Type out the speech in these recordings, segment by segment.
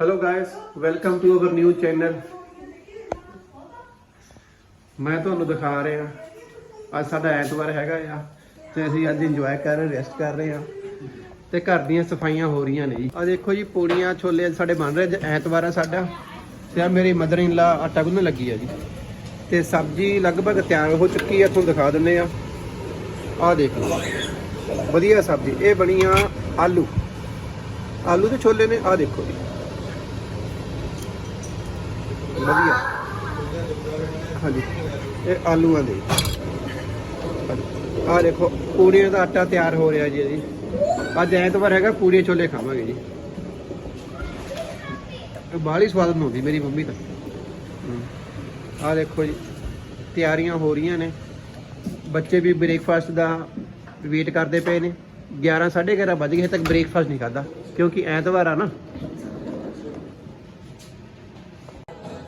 Hello guys welcome to our new channel ਮੈਂ ਤੁਹਾਨੂੰ ਦਿਖਾ ਰਿਹਾ। ਅੱਜ ਸਾਡਾ ਐਤਵਾਰ ਹੈਗਾ ਆ ਤੇ ਅਸੀਂ ਅੱਜ ਇੰਜੋਏ ਕਰ ਰਹੇ ਰੈਸਟ ਕਰ ਰਹੇ ਆ। ਤੇ ਘਰ ਦੀਆਂ ਸਫਾਈਆਂ ਹੋ ਰਹੀਆਂ ਨੇ ਜੀ। ਆ ਦੇਖੋ ਜੀ, ਪੂੜੀਆਂ, ਛੋਲੇ ਸਾਡੇ ਬਣ ਰਹੇ। ਅੱਜ ਐਤਵਾਰ ਆ ਸਾਡਾ। ਤੇ ਆ ਮੇਰੀ ਮਦਰ ਇਨ ਲਾ ਆਟਾ ਗੁੰਨਣ ਲੱਗੀ ਆ ਜੀ। ਤੇ ਸਬਜ਼ੀ ਲਗਭਗ ਤਿਆਰ ਹੋ ਚੁੱਕੀ ਆ, ਤੁਹਾਨੂੰ ਦਿਖਾ ਦਿੰਨੇ ਆ। ਆ ਦੇਖ। ਲਓ ਵਧੀਆ ਸਬਜ਼ੀ। ਇਹ ਬਣੀ ਆ ਆਲੂ। ਆਲੂ ਤੇ ਛੋਲੇ ਨੇ। ਆ ਦੇਖੋ ਜੀ। ਵਧੀਆ। ਹਾਂਜੀ। ਇਹ ਆਲੂਆਂ ਦੇ। ਆ ਦੇਖੋ, ਪੂੜੀਆਂ ਦਾ ਆਟਾ ਤਿਆਰ ਹੋ ਰਿਹਾ ਜੀ ਜੀ ਅੱਜ ਐਤਵਾਰ ਹੈਗਾ, ਪੂੜੀਆਂ ਛੋਲੇ ਖਾਵਾਂਗੇ ਜੀ। ਇਹ ਬਾਹਲੀ ਸਵਾਦ ਬਣਾਉਂਦੀ ਮੇਰੀ ਮੰਮੀ ਤਾਂ। ਆ ਦੇਖੋ ਜੀ, ਤਿਆਰੀਆਂ ਹੋ ਰਹੀਆਂ ਨੇ। ਬੱਚੇ ਵੀ ਬ੍ਰੇਕਫਾਸਟ ਦਾ ਵੇਟ ਕਰਦੇ ਪਏ ਨੇ। 11 11:30 ਵੱਜ ਗਏ ਹਜੇ ਤੱਕ ਬ੍ਰੇਕਫਾਸਟ ਨਹੀਂ ਖਾਦਾ ਕਿਉਂਕਿ ਐਤਵਾਰ ਆ ਨਾ।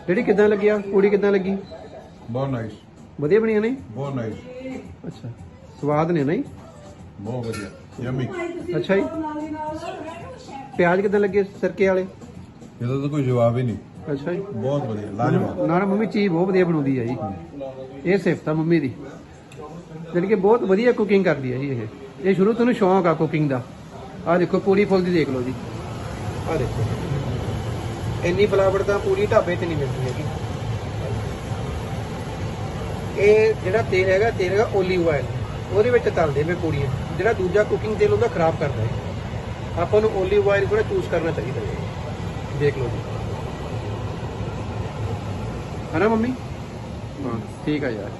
ਜਿਹੜੀ ਕਿਦਾਂ ਲੱਗਿਆ? ਪੂੜੀ ਕਿਦਾਂ ਲੱਗੀ? ਬਹੁਤ ਨਾਈਸ ਵਧੀਆ ਬਣੀਆਂ ਨੇ? ਬਹੁਤ ਨਾਈਸ ਅੱਛਾ। ਸਵਾਦ ਨੇ ਨਹੀਂ? ਬਹੁਤ ਵਧੀਆ। ਯਮੀ ਅੱਛਾ ਜੀ। ਪਿਆਜ਼ ਕਿਦਾਂ ਲੱਗੇ ਸਰਕੇ ਵਾਲੇ? ਇਹਦਾ ਤਾਂ ਕੋਈ ਜਵਾਬ ਹੀ ਨਹੀਂ। ਅੱਛਾ ਜੀ। ਬਹੁਤ ਵਧੀਆ। ਲਾਜਵਾਬ। ਨਾ ਨਾ ਮੰਮੀ ਚੀਜ਼ ਬਹੁਤ ਵਧੀਆ ਬਣਾਉਂਦੀ ਹੈ ਜੀ। ਇਹ ਸਿਫਤ ਆ ਮੰਮੀ ਦੀ। ਜਾਣੀ ਕਿ ਬਹੁਤ ਵਧੀਆ ਕੁਕਿੰਗ ਕਰਦੀ ਹੈ ਜੀ ਇਹ। ਇਹ ਸ਼ੁਰੂ ਤੋਂ ਨੂੰ ਸ਼ੌਂਕ ਆ ਕੁਕਿੰਗ ਦਾ। ਆਹ ਦੇਖੋ ਪੂਰੀ ਫੁੱਲਦੀ ਦੇਖ ਲਓ ਜੀ। ਆਹ ਦੇਖੋ। ਇੰਨੀ ਫਲਾਵਟ ਤਾਂ ਪੂਰੀ ਢਾਬੇ ਤੇ ਨਹੀਂ ਮਿਲਦੀ ਹੈਗੀ। ਇਹ ਜਿਹੜਾ ਤੇਲ ਹੈਗਾ ਤੇਲ ਹੈਗਾ ਓਲੀਵ ਆਇਲ ਉਹਦੇ ਵਿੱਚ ਤਲਦੇ ਮੈਂ ਪੂੜੀਆਂ। ਜਿਹੜਾ ਦੂਜਾ ਕੁਕਿੰਗ ਤੇਲ ਹੁੰਦਾ, ਖਰਾਬ ਕਰਦਾ ਹੈ ਆਪਾਂ ਨੂੰ ਓਲੀਵ ਆਇਲ ਕੋਲ ਚੂਜ਼ ਕਰਨਾ ਚਾਹੀਦਾ ਹੈ। ਦੇਖ ਲਓ ਜੀ। ਹੈ ਨਾ ਮੰਮੀ? ਹਾਂ, ਠੀਕ ਆ ਯਾਰ।